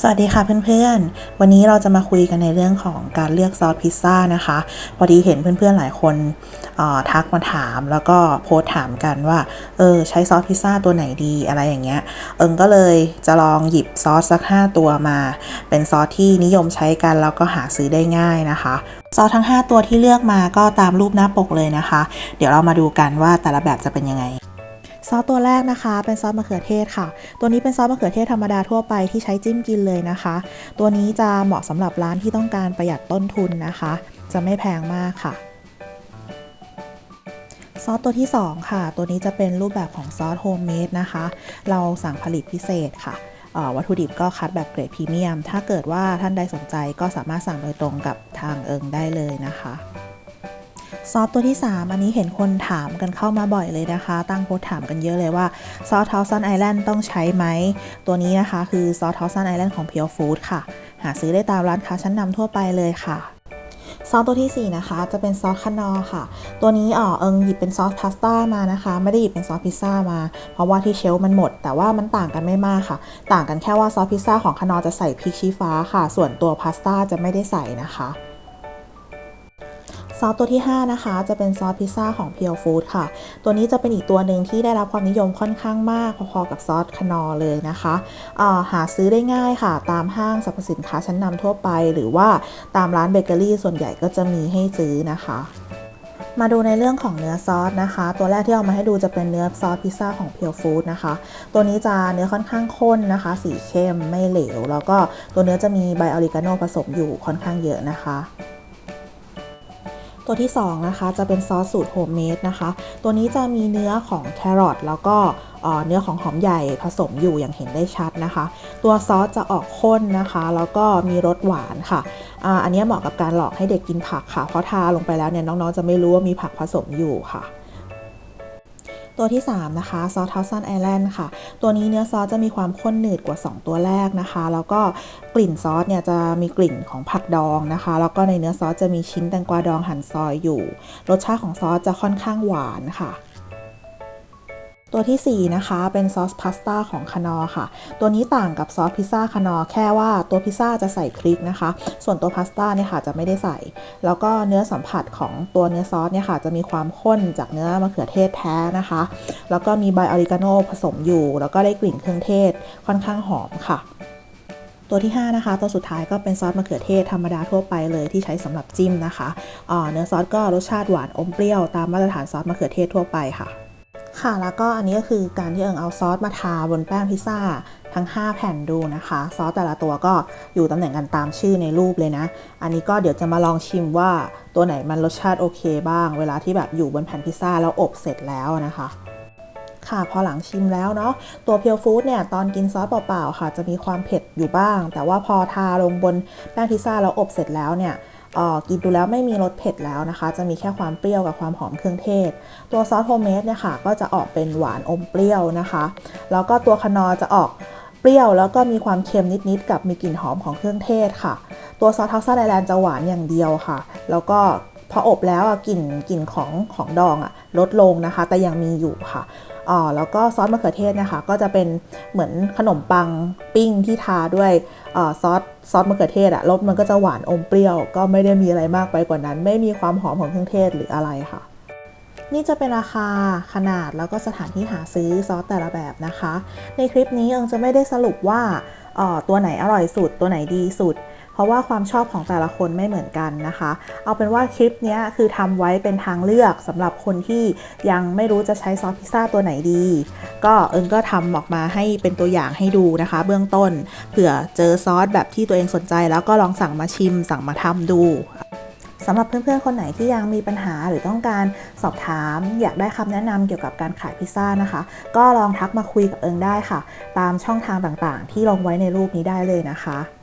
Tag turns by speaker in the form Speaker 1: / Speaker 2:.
Speaker 1: สวัสดีค่ะเพื่อนๆ วันนี้เราจะมาคุยกันในเรื่องของการเลือกซอสพิซซ่านะคะ พอดีเห็นเพื่อนๆหลายคนทักมาถามแล้วก็โพสถามกันว่า เออใช้ซอสพิซซ่าตัวไหนดีอะไรอย่างเงี้ย เอิงก็เลยจะลองหยิบซอสสัก 5 ตัวมา เป็นซอสที่นิยมใช้กันแล้วก็หาซื้อได้ง่ายนะคะซอสทั้ง 5 ตัวที่เลือกมาก็ตามรูปหน้าปกเลยนะคะ เดี๋ยวเรามาดูกันว่าแต่ละแบบจะเป็นยังไง ซอสตัวแรกนะคะ เป็นซอสมะเขือเทศค่ะ ตัวนี้เป็นซอสมะเขือเทศธรรมดาทั่วไปที่ใช้จิ้มกินเลยนะคะ ตัวนี้จะเหมาะสำหรับร้านที่ต้องการประหยัดต้นทุนนะคะ จะไม่แพงมากค่ะซอสตัวที่ 2 ค่ะ ตัวนี้จะเป็นรูปแบบของซอสโฮมเมดนะคะ เราสั่งผลิตพิเศษค่ะ วัตถุดิบก็คัดแบบเกรดพรีเมียม ถ้าเกิดว่าท่านใดสนใจก็สามารถสั่งโดยตรงกับทางเอิงได้เลยนะคะ ซอสตัวที่ 3 อันนี้เห็นคนถามกันเข้ามาบ่อยเลยนะคะ ตั้งโพสถามกันเยอะเลยว่าซอสทอซันไอแลนด์ต้องใช้ไหม ตัวนี้นะคะคือซอสทอซันไอแลนด์ของ Pure Food ค่ะ หาซื้อได้ตามร้านค้าชั้นนำทั่วไปเลยค่ะซอสตัวที่ 4 นะคะ จะเป็นซอสคานอ์ค่ะ ตัวนี้เออเอิงหยิบเป็นซอสพาสต้ามานะคะ ไม่ได้หยิบเป็นซอสพิซซ่ามา เพราะว่าที่เชลมันหมด แต่ว่ามันต่างกันไม่มากค่ะ ต่างกันแค่ว่าซอสพิซซ่าของคานอ์จะใส่พริกชี้ฟ้าค่ะ ส่วนตัวพาสต้าจะไม่ได้ใส่นะคะ ซอสตัวที่ 5 นะคะ จะเป็นซอสพิซซ่าของ Pure Food ค่ะ ตัวนี้จะเป็นอีกตัวหนึ่งที่ได้รับความนิยมค่อนข้างมาก พอๆกับซอสคนอเลยนะคะาหาซื้อได้ง่ายค่ะ ตามห้างสรรพสินค้าชั้นนำทั่วไป หรือว่าตามร้านเบเกอรี่ส่วนใหญ่ก็จะมีให้ซื้อนะคะมาดูในเรื่องของเนื้อซอสนะคะ ตัวแรกที่เอามาให้ดูจะเป็นเนื้อซอสพิซซ่าของ Pure Food นะคะ ตัวนี้จะเนื้อค่อนข้างข้นนะคะ สีเข้มไม่เหลว แล้วก็ตัวเนื้อจะมีใบออริกาโนผสมอยู่ค่อนข้างเยอะนะคะ ตัวที่ 2 นะคะ จะเป็นซอสสูตรโฮมเมดนะคะ ตัวนี้จะมีเนื้อของแครอทแล้วก็เนื้อของหอมใหญ่ผสมอยู่อย่างเห็นได้ชัดนะคะ ตัวซอสจะออกข้นนะคะ แล้วก็มีรสหวานค่ะออันนี้เหมาะกับการหลอกให้เด็กกินผักค่ะ เพราะทาลงไปแล้วเนี่ยน้องๆจะไม่รู้ว่ามีผักผสมอยู่ค่ะ ตัวที่ 3 นะคะซอสทาวซันไอแลนด์ค่ะ ตัวนี้เนื้อซอสจะมีความข้นหนืดกว่า 2 ตัวแรกนะคะ แล้วก็กลิ่นซอสเนี่ยจะมีกลิ่นของผักดองนะคะ แล้วก็ในเนื้อซอสจะมีชิ้นแตงกวาดองหั่นซอยอยู่ รสชาติของซอสจะค่อนข้างหวานค่ะ ตัวที่ 4 นะคะ เป็นซอสพาสต้าของคานอค่ะ ตัวนี้ต่างกับซอสพิซซ่าคานอแค่ว่าตัวพิซซ่าจะใส่พริกนะคะ ส่วนตัวพาสต้าเนี่ยค่ะจะไม่ได้ใส่ แล้วก็เนื้อสัมผัสของตัวเนื้อซอสเนี่ยค่ะจะมีความข้นจากเนื้อมะเขือเทศแท้นะคะ แล้วก็มีใบออริกาโนผสมอยู่ แล้วก็ได้กลิ่นเครื่องเทศค่อนข้างหอมค่ะตัวที่ 5 นะคะ ตัวสุดท้ายก็เป็นซอสมะเขือเทศธรรมดาทั่วไปเลยที่ใช้สำหรับจิ้มนะคะเนื้อซอสก็รสชาติหวานอมเปรี้ยวตามมาตรฐานซอสมะเขือเทศทั่วไปค่ะ ค่ะ แล้วก็อันนี้ก็คือการที่เอิงเอาซอสมาทาบนแป้งพิซซ่าทั้ง 5 แผ่นดูนะคะ ซอสแต่ละตัวก็อยู่ตำแหน่งกันตามชื่อในรูปเลยนะ อันนี้ก็เดี๋ยวจะมาลองชิมว่าตัวไหนมันรสชาติโอเคบ้าง เวลาที่แบบอยู่บนแผ่นพิซซ่าแล้วอบเสร็จแล้วนะคะค่ะพอหลังชิมแล้วเนาะตัวเพียวฟู้ดเนี่ยตอนกินซอสเปล่าๆค่ะ จะมีความเผ็ดอยู่บ้าง แต่ว่าพอทาลงบนแป้งพิซซ่าแล้วอบเสร็จแล้วเนี่ย กินดูแล้วไม่มีรสเผ็ดแล้วนะคะ จะมีแค่ความเปรี้ยวกับความหอมเครื่องเทศ ตัวซอสโฮมเมดเนี่ยค่ะ ก็จะออกเป็นหวานอมเปรี้ยวนะคะ แล้วก็ตัวคนอจะออกเปรี้ยวแล้วก็มีความเค็มนิดๆกับมีกลิ่นหอมของเครื่องเทศค่ะ ตัวซอสทักซันไอแลนด์จะหวานอย่างเดียวค่ะ แล้วก็พออบแล้วอะกลิ่นกลิ่นของของดองอะลดลงนะคะ แต่ยังมีอยู่ค่ะ อ๋อแล้วก็ซอสมะเขือเทศนะคะ ก็จะเป็นเหมือนขนมปังปิ้งที่ทาด้วยเอ่อซอสซอสมะเขือเทศอะรสมันก็จะหวานอมเปรี้ยว ก็ไม่ได้มีอะไรมากไปกว่านั้น ไม่มีความหอมของเครื่องเทศหรืออะไรค่ะ นี่จะเป็นราคาขนาดแล้วก็สถานที่หาซื้อซอสแต่ละแบบนะคะ ในคลิปนี้เอิงจะไม่ได้สรุปว่าตัวไหนอร่อยสุดตัวไหนดีสุด เพราะว่าความชอบของแต่ละคนไม่เหมือนกันนะคะ เอาเป็นว่าคลิปนี้คือทำไว้เป็นทางเลือกสำหรับคนที่ยังไม่รู้จะใช้ซอสพิซซ่าตัวไหนดี ก็เอิงก็ทำออกมาให้เป็นตัวอย่างให้ดูนะคะ เบื้องต้นเผื่อเจอซอสแบบที่ตัวเองสนใจ แล้วก็ลองสั่งมาชิม สั่งมาทำดูสำหรับเพื่อนๆ คนไหนที่ยังมีปัญหาหรือต้องการสอบถาม อยากได้คำแนะนำเกี่ยวกับการขายพิซซ่านะคะ ก็ลองทักมาคุยกับเอิงได้ค่ะ ตามช่องทางต่างๆ ที่ลงไว้ในรูปนี้ได้เลยนะคะ